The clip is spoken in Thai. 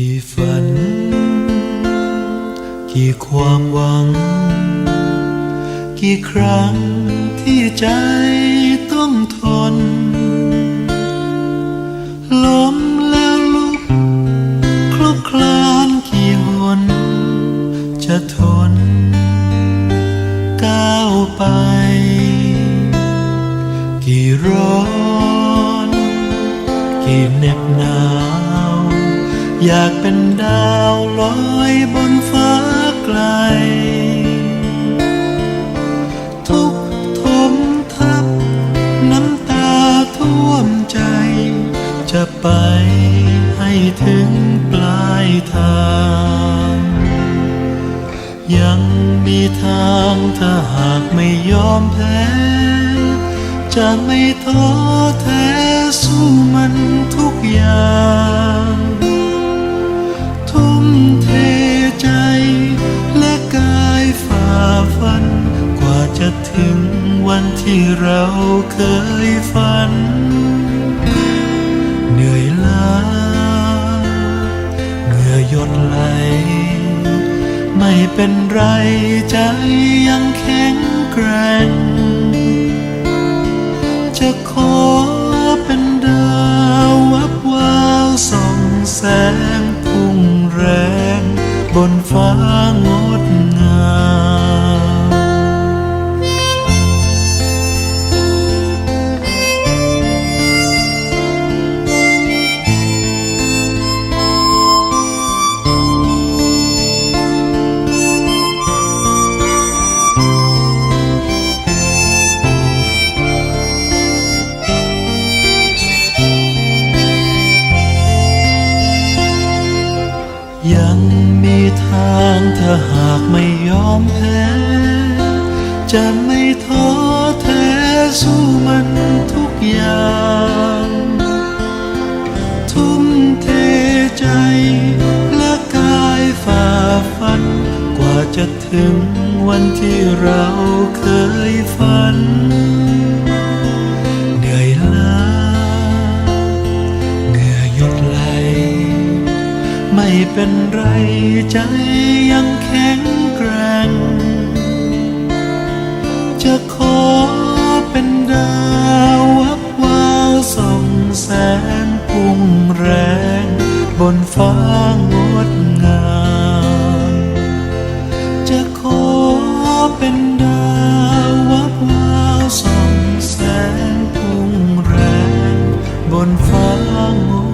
กี่ฝัน กี่ความหวัง กี่ครั้งที่ใจต้องทน ล้มแล้วลุกคลุกคลานกี่หน จะทน ก้าวไป กี่ร้อน กี่เหน็บหนาว อยากเป็นดาวลอยบนฟ้าไกล ทุกทมทับ น้ำตาท่วมใจ จะไปให้ถึงปลายทาง ยังมีทางถ้าหากไม่ยอมแพ้ จะไม่ท้อแท้สู้มันทุกอย่าง จะถึงวันที่เราเคยฝัน เหนื่อยล้าเหงื่อหยดไหล ไม่เป็นไรใจยังแข็งแกร่งจะขอ ยังมีทางถ้าหากไม่ยอมแพ้ จะไม่ท้อแท้สู้มันทุกอย่าง ทุ่มเทใจและกายฝ่าฟัน กว่าจะถึงวันที่เราเคยฝัน เป็นไรใจยังแข็งแกร่ง จะขอเป็นดาววับวาวส่องแสงพุ่งแรง บนฟ้างดงาม จะขอเป็นดาววับวาวส่องแสงพุ่งแรง บนฟ้างด